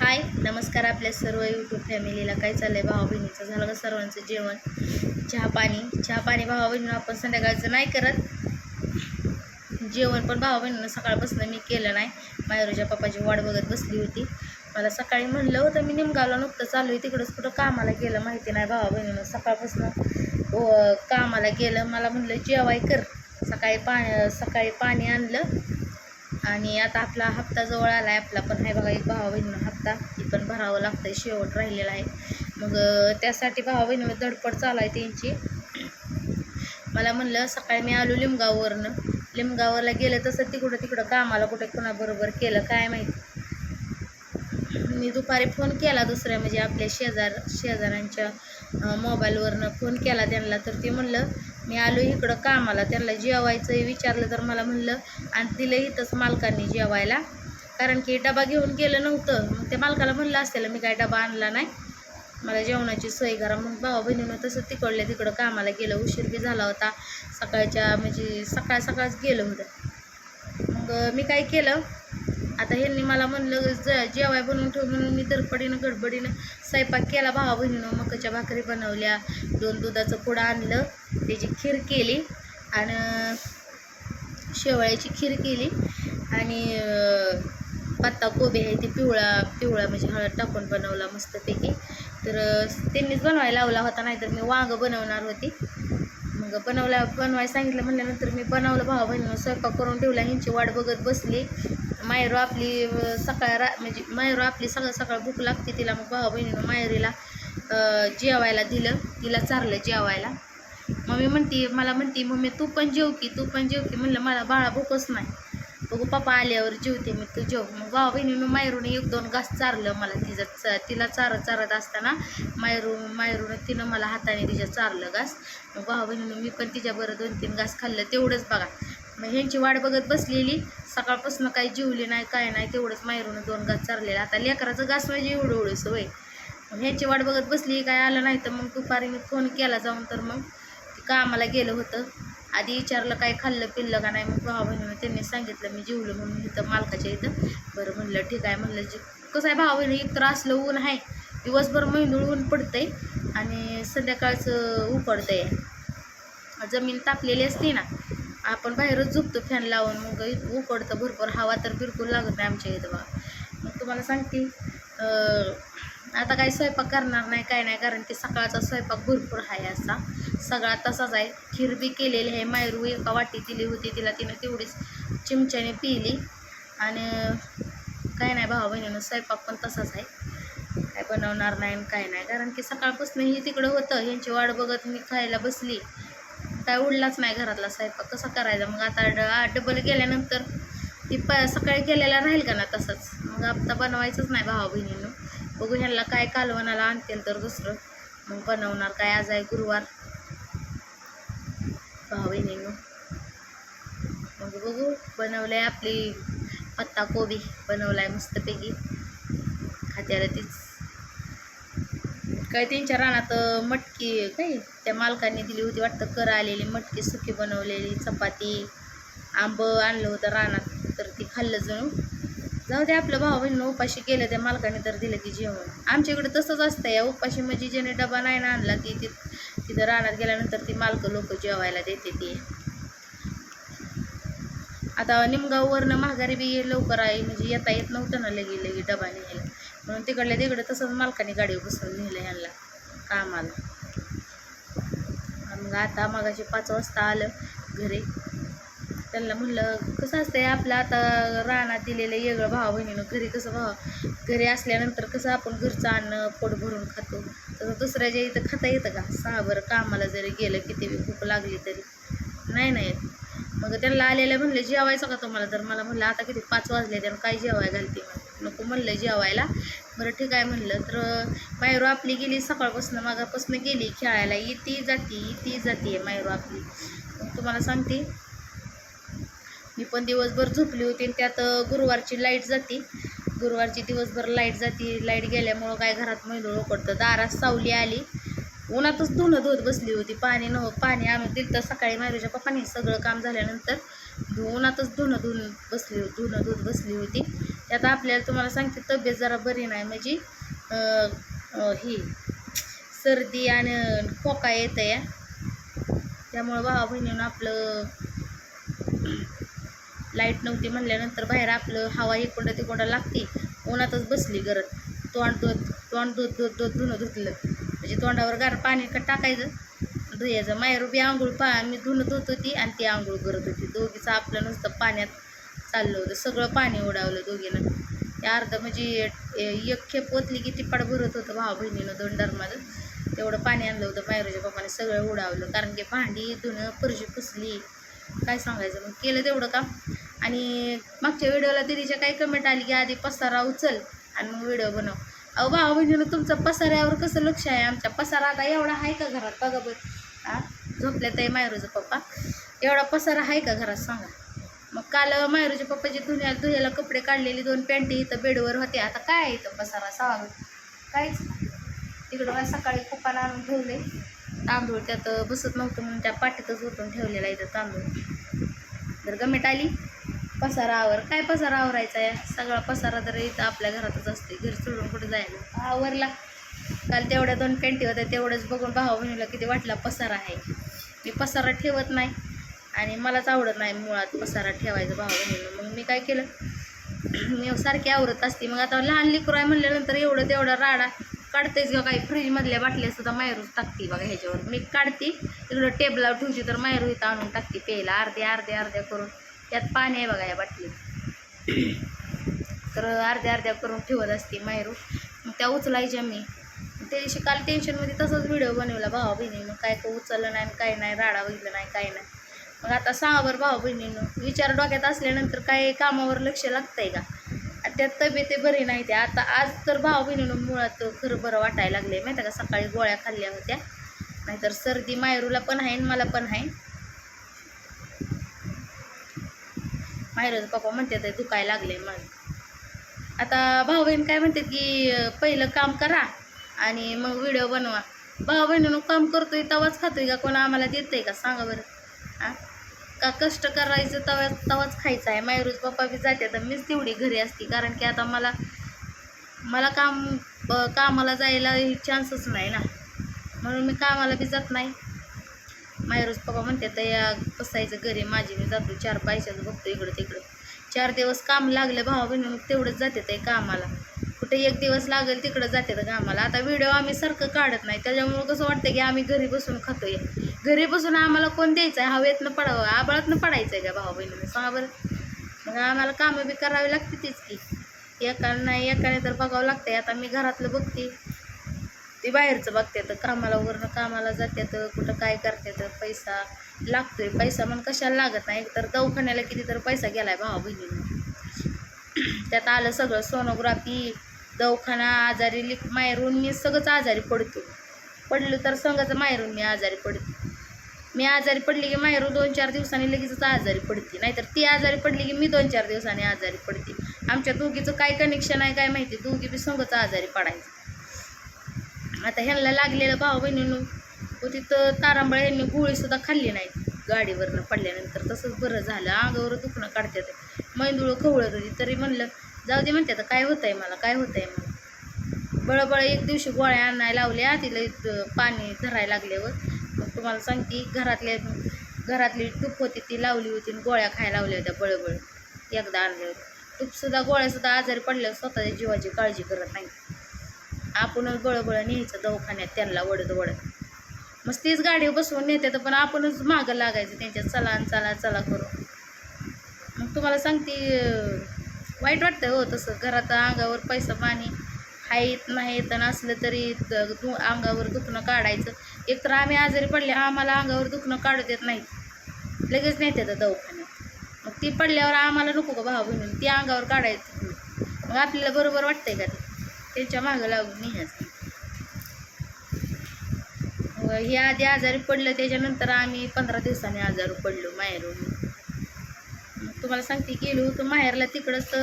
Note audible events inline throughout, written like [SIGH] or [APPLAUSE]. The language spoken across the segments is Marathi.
हाय नमस्कार आपल्या सर्व यूट्यूब फॅमिलीला काय चाललं आहे भावा बहिणीचं? झालं का सर्वांचं जेवण? चहा पाणी? चहा पाणी भावा बहिणीनं आपण संध्याकाळचं नाही करत. जेवण पण भावा बहिणीनं सकाळपासून मी केलं नाही. मायरोच्या पप्पाची वाट बघत बसली होती. मला सकाळी म्हणलं होतं मी निमगावला नुकतं चालू आहे तिकडंच कुठं कामाला गेलं माहिती नाही भावा बहिणीनं. सकाळपासून कामाला गेलं. मला म्हणलं जेवाय कर. सकाळी पा सकाळी पाणी आणलं. आणि आता आपला हप्ता जवळ आला आहे आपला पण आहे बघा एक भावा बहिणीनं हप्ता. ती पण भरावं लागतं आहे शेवट राहिलेला आहे. मग त्यासाठी भावा बहिणीनं धडपड चालू आहे त्यांची. मला म्हणलं सकाळी मी आलो लिमगाववरनं. लिमगावरला गेलं तसं तिकडं तिकडं कामाला कुठे कुणाबरोबर केलं काय माहिती. मी दुपारी फोन केला दुसऱ्या म्हणजे आपल्या शेजार शेजाऱ्यांच्या मोबाईलवरनं फोन केला त्यांना. तर ते म्हणलं मी आलो इकडं कामाला त्यांना जेवायचं विचारलं तर मला म्हणलं आणि दिलं इथंच मालकांनी जेवायला. कारण की डबा घेऊन गेलं नव्हतं. मग त्या मालकाला म्हणलं असेल मी काय डबा आणला नाही. मला जेवणाची सोय करा. मग भावा बहिणीनं तसं तिकडल्या तिकडं कामाला गेलं. उशीर बी झाला होता. सकाळच्या म्हणजे सकाळ सकाळच गेलं होतं. मग मी काय केलं? आता ह्यांनी मला म्हणलं ज जेवाय बनवून ठेव म्हणून मी धडपडीनं गडबडीनं स्वयंपाक केला. भावा बहिणीनं मकाच्या भाकरी बनवल्या दोन दुधाचं पुडं आणलं त्याची खीर केली आणि शेवळ्याची खीर केली आणि पत्ता कोबी आहे ते पिवळा पिवळा म्हणजे हळद टाकून बनवला मस्तपैकी. तर त्यांनीच बनवायला लावला होता नाहीतर मी वांगं बनवणार होती. मग बनवला बनवायला सांगितलं म्हणल्यानंतर मी बनवलं भावा बहिणीनं स्वयंपाक करून ठेवला ह्यांची वाट बघत बसली. मायरो आपली सकाळ रा म्हणजे मायरो आपली सकाळ सकाळ भूक लागते तिला. मग भावा बहिणीनं मायरीला जेवायला दिलं. तिला चारलं जेवायला. मम्मी म्हणते मला म्हणते मम्मी तू पण जेव की तू पण जेव की. म्हणलं मला बाळा भूकच नाही. बघू पप्पा आल्यावर जेवते मी तू जेव मग भावा बहिणीनं मायरूने एक दोन घास चारलं मला तिचं चा तिला चारत चारत असताना मायरू मायरूनं तिनं मला हाताने तिच्या चारलं घास. मग भावा बहिणीनं मी पण तिच्याबरोबर दोन तीन घास खाल्लं तेवढंच बघा. मग ह्यांची वाट बघत बसलेली सकाळपासून काही जेवली नाही काय नाही तेवढंच मायरूनं दोन घास चारलेलं. आता लेकराचं घास म्हणजे एवढं एवढं सवय. मग ह्यांची वाट बघत बसली काय आलं नाही तर मग दुपारी मी फोन केला जाऊन तर मग कामाला गेलं होतं. आधी विचारलं काय खाल्लं पिल्लं का नाही? मग भावा बहिणीनं त्यांनी सांगितलं मी जेवलं म्हणून इथं मालकाच्या इथं. बरं म्हणलं ठीक आहे. म्हणलं जे कसं आहे भावा बहिणी एक तर असलं ऊन आहे. दिवसभर मेंदूळ ऊन पडतंय आणि संध्याकाळचं उकडतंय जमीन तापलेली असते ना आपण बाहेरच झोपतो फॅन लावून. मग इथं उकडतं भरपूर हवा तर बिलकुल लागत नाही आमच्या इथं बघा मग तुम्हाला सांगते आता काही स्वयंपाक करणार नाही काय नाही कारण की सकाळचा स्वयंपाक भरपूर आहे असा. सगळा तसाच आहे. खीर बी केलेली आहे. मायरू एका वाटी दिली होती. तिला तिनं तेवढीच चिमच्याने पिली. आणि काय नाही भावा बहिणीनं स्वयंपाक पण तसाच आहे. काय बनवणार नाही आणि काय नाही. कारण की सकाळपासून ही तिकडं होतं. ह्यांची वाट बघत मी खायला बसली. काय उडलाच नाही घरातला स्वयंपाक. कसा करायचा? मग आता ड डबल गेल्यानंतर ती प सकाळी केलेला राहील का ना तसंच? मग आता बनवायचंच नाही भावा बहिणीनं. बघू ह्यांना काय कालवणाला आणतील तर दुसरं. मग बनवणार काय? आज आहे गुरुवार. भावा बहिणीनं मग बघू बनवलंय आपली पत्ता कोबी बनवलाय मस्तपैकी. खात्याला तीच. काय त्यांच्या रानात मटकी काय त्या मालकांनी दिली होती वाटतं कर आलेली मटकी सुकी बनवलेली चपाती आंब आणलं होतं रानात तर ती खाल्लं जणू. जाऊ दे आपलं भाऊ बहिणीनं उपाशी केलं त्या मालकाने तर दिलं की जेवण. आमच्याकडे तसंच असतं या उपाशी म्हणजे ज्याने डबा नाही ना आणला ती ती तिथं रानात गेल्यानंतर ती मालकं लोक जेवायला देते ती. आता निमगाववरनं माघारी बी लवकर आहे म्हणजे येता येत नव्हतं ना लगे लगे डबा न्यायला. म्हणून तिकडल्या तिकडे तसंच मालकाने गाडीवर बसवून नेलं ह्यांना कामाला. मग आता मगाशी पाच वाजता आलं घरी. त्यांना म्हणलं कसं असतंय आपलं आता रानात दिलेलं येगळं भावा बहिणीनं घरी कसं भाव घरी असल्यानंतर कसं आपण घरचं अन्न पोट भरून खातो. तसं दुसऱ्याच्या इथं खाता येतं का? सहा बरं कामाला जरी गेलं किती बी खूप लागली तरी. नाही नाही. मग त्यांना आलेलं म्हणलं जेवायचं का तुम्हाला? तर मला म्हणलं आता किती पाच वाजले त्यानं काय जेवाय घालते? नको म्हणलं जेवायला. बरं ठीक आहे म्हणलं. तर मायरू आपली गेली सकाळपासून मागापासून गेली खेळायला. ती जाती येती जाती मायरू आपली. मग तुम्हाला सांगते. मी पण दिवसभर झोपली होती आणि त्यात गुरुवारची लाइट जाती. गुरुवारची दिवसभर लाइट जाती. लाइट गेल्यामुळं काय घरात मैदूळ उकडतं. दारात सावली आली. उन्हातच धुणं धुत बसली होती. पाणी न पाणी आणून दिलं तर सकाळी मायरूच्या पप्पाने. सगळं काम झाल्यानंतर उन्हातच धुणं धुवून बसली धुणं धुत बसली होती. त्यात आपल्याला तुम्हाला सांगते तब्येत जरा बरी नाही. म्हणजे ही सर्दी आणि खोका येतं या त्यामुळं भावा बहिणीनं आपलं लाइट नव्हती म्हणल्यानंतर बाहेर आपलं हवा इकडं तिकोंडा लागते उन्हातच बसली गरज. तोंड धुत तोंड धुत धुत धुत धुणं धुतलं. म्हणजे तोंडावर गार पाणी का टाकायचं? धुयायचं मायरूबी आंघोळ पा मी धुणं धुत होती आणि ती आंघोळ करत होती. दोघीचं आपलं नुसतं पाण्यात चाललं होतं. सगळं पाणी उडावलं दोघीनं. ते अर्धं म्हणजे एक खेप ओतली की तिपाड भरत होतं भावा बहिणीनं दोन डरमाचं तेवढं पाणी आणलं होतं मायरूच्या पप्पाने सगळं उडावलं. कारण की भांडी धुणं परशी पुसली. काय सांगायचं? मग केलं तेवढं काम. आणि मागच्या व्हिडिओला दिदीच्या काही कमेंट आली की आधी पसारा उचल आणि मग व्हिडिओ बनव. अहो भावा म्हणजे तुमचं पसाऱ्यावर कसं लक्ष आहे? आमच्या पसारा आता एवढा आहे का घरात? बघा बरं. आ झोपल्यात आहे मायरूचा पप्पा. एवढा पसारा आहे का घरात? सांगा. मग काल मायरूच्या पप्पाची धुण्या धुयाला कपडे काढलेले दोन पॅन्टी इथं बेडवर होते आता काय आहे इथं पसारा? सांग काहीच तिकडं मला सकाळी पप्पाला आणून ठेवले. तांदूळ त्यात बसत नव्हतं म्हणून त्या पाठीतच ओतून ठेवलेला इथं तांदूळ. जर गमेट आली? पसारा आवर. काय पसारा आवरायचा या सगळा पसारा तर इथं आपल्या घरातच असते घर सोडून कुठे जायला आवरला. काल तेवढ्या दोन पॅन्टी होत्या तेवढंच बघून भावा बहिणीला किती वाटला पसारा आहे? मी पसारा ठेवत नाही आणि मलाच आवडत नाही मुळात पसारा ठेवायचा भावा बहिणीला मग मी काय केलं? [CLEARS THROAT] मी सारखी आवरत असते. मग आता लहान लेकरू आहे म्हणल्यानंतर एवढं तेवढा राडा काढतेच किंवा काही फ्रीजमधल्या बाटल्या सुद्धा मायरूच टाकते बघा ह्याच्यावर. मी काढते इकडं टेबलावर ठेवची तर मायरू इथं आणून टाकते प्यायला अर्ध्या अर्ध्या अर्ध्या करून. त्यात पाणी आहे बघा या बाटलीत. तर अर्ध्या अर्ध्या करून ठेवत असते मायरू मग त्या उचलायच्या मी. त्या दिवशी काल टेन्शनमध्ये तसंच व्हिडिओ बनवला भावा बहिणीनं. काय काय उचललं नाही आणि काय नाही राडा बघितलं नाही काय नाही. मग आता सांगा बरं भावा बहिणीनं विचार डोक्यात असल्यानंतर काय कामावर लक्ष लागतंय का? त्यात तब्येते बरी नाही त्या. आता आज तर भाव बहिणीनं मुळात खरं बरं वाटायला लागले माहिती आहे का? सकाळी गोळ्या खाल्ल्या होत्या. नाहीतर सर्दी मायरूला पण आहे आणि मला पण आहे. मायरूचं पप्पा म्हणते ते दुखायला लागले मग आता भाऊ बहीण काय म्हणतात की पहिलं काम करा आणि मग व्हिडिओ बनवा. भाऊ बहिणीनं काम करतोय तवाच खातोय का? कोण आम्हाला देतंय का? सांगा बरं. का कष्ट करायचं तवा तवाच खायचं आहे. मायरूज पप्पा बी जाते तर मीच तेवढी घरी असते. कारण की आता मला मला काम कामाला जायला चान्सच नाही ना. म्हणून मी कामाला बी जात नाही. मायरूज पप्पा म्हणते तर या बसायचं घरी? माझी मी जातो. चार पैशाचं बघतो इकडं तिकडं. चार दिवस काम लागलं भावा बहिणी मग तेवढंच जाते ते कामाला. कुठे एक दिवस लागेल तिकडं जाते तर कामाला. आता व्हिडिओ आम्ही सारखं काढत नाही. त्याच्यामुळं कसं वाटतं की आम्ही घरी बसून आहे घरी बसून आम्हाला कोण द्यायचं? आहे हवेतनं पडावं आबाळातनं पडायचं आहे का भाऊ बहिणीनं सांगा बरं. मग आम्हाला कामं बी करावी लागते तीच की. एकाने नाही एकाने तर बघावं लागतंय. आता मी घरातलं बघते. ते बाहेरचं बघते. तर कामाला वरनं कामाला जातात कुठं काय करते तर पैसा लागतोय. पैसा मग कशाला लागत नाही? तर दवाखान्याला किती तर पैसा गेलाय भावा बहिणीनं. त्यात आलं सगळं सोनोग्राफी दवाखाना आजारी लिक माहेरून मी सगळंच आजारी पडतो. पडलं तर संघाचं माहेरून मी आजारी पडतो. मी आजारी पडली की माहेरू दोन चार दिवसांनी लगेचच आजारी पडते. नाहीतर ती आजारी पडली की मी दोन चार दिवसांनी आजारी पडते. आमच्या दोघीचं काय कनेक्शन आहे काय माहिती? दोघी बी संघच आजारी पडायचं. आता ह्यांना लागलेलं भाऊ बहिणीनं व तिथं तारांबळ यांनी गोळीसुद्धा खाल्ली नाही. गाडीवरनं पडल्यानंतर तसंच बरं झालं. अंगावर दुखणं काढतात मैंदुळं खवळत होती. तरी म्हणलं जाऊ दे म्हणते आता काय होतंय मला? काय होतंय मला? बळबळ एक दिवशी गोळ्या आणायला लावल्या. तिला पाणी धरायला लागल्यावर तुम्हाला सांगते घरातल्या घरातली तूप होती ती लावली होती आणि गोळ्या खायला लावल्या होत्या बळबळ. एकदा आणल्यावर तूपसुद्धा गोळ्यासुद्धा आजारी पडल्यावर स्वतःच्या जीवाची काळजी करत नाही. आपणच बळबळ न्यायचं दवाखान्यात त्यांना वडत वडत मग तीच गाडी बसवून नेते पण आपणच मागं लागायचं त्यांच्यात चला आणि चला चला करून मग तुम्हाला सांगते वाईट वाटतं हो तसं. घरात अंगावर पैसा पाणी हायत नाही तर असलं तरी अंगावर दुखणं काढायचं. एकतर आम्ही आजारी पडले आम्हाला अंगावर दुखणं काढू देत नाहीत. लगेच नाही तर दवाखान्यात. मग ती पडल्यावर आम्हाला नको का भाऊ बहिणी ती अंगावर काढायचं मग आपल्याला बरोबर वाटतंय का ते? त्यांच्या मागं लागून नेण्याचं हे आधी आजारी पडलं त्याच्यानंतर आम्ही पंधरा दिवसांनी आजारी पडलो माहेरून. मग तुम्हाला सांगते गेलो होतो माहेरला तिकडंच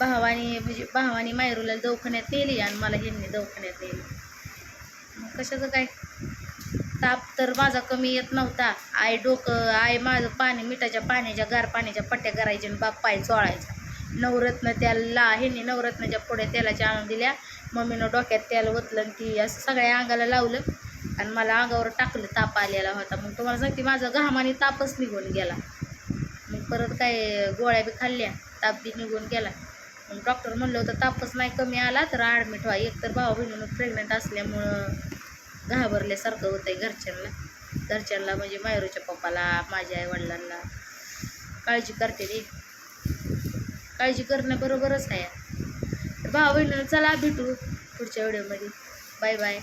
भावानी म्हणजे भावानी मायरूला दवाखान्यात नेली आणि मला ह्यांनी दवाखान्यात नेली. मग कशाचं काय? ताप तर माझा कमी येत नव्हता. आई डोकं आई माझं पाणी मिठाच्या पाण्याच्या गार पाण्याच्या पट्ट्या करायच्या आणि बाप पाय चोळायचा. नवरत्न त्याला ह्यांनी नवरत्नाच्या पुढे तेलाच्या आणून दिल्या. मम्मीनं डोक्यात तेल ओतलं आणि ती असं सगळ्या अंगाला लावलं आणि मला अंगावर टाकलं ताप आलेला होता. मग तुम्हाला सांगते माझा घामाने तापच निघून गेला. मग परत काय गोळ्या बी खाल्ल्या ताप बी निघून गेला. मग डॉक्टर म्हणलं होतं तापच नाही कमी आला तर ॲडमिट व्हा. एकतर भाऊ बहिणीनं प्रेग्नंट असल्यामुळं घाबरल्यासारखं होतं आहे घरच्यांना. घरच्यांना म्हणजे मायरूच्या पप्पाला माझ्या आई वडिलांना काळजी करते रे. काळजी करणं बरोबरच आहे. तर भाऊ बहिणीनं चला भेटू पुढच्या व्हिडिओमध्ये. Bye bye.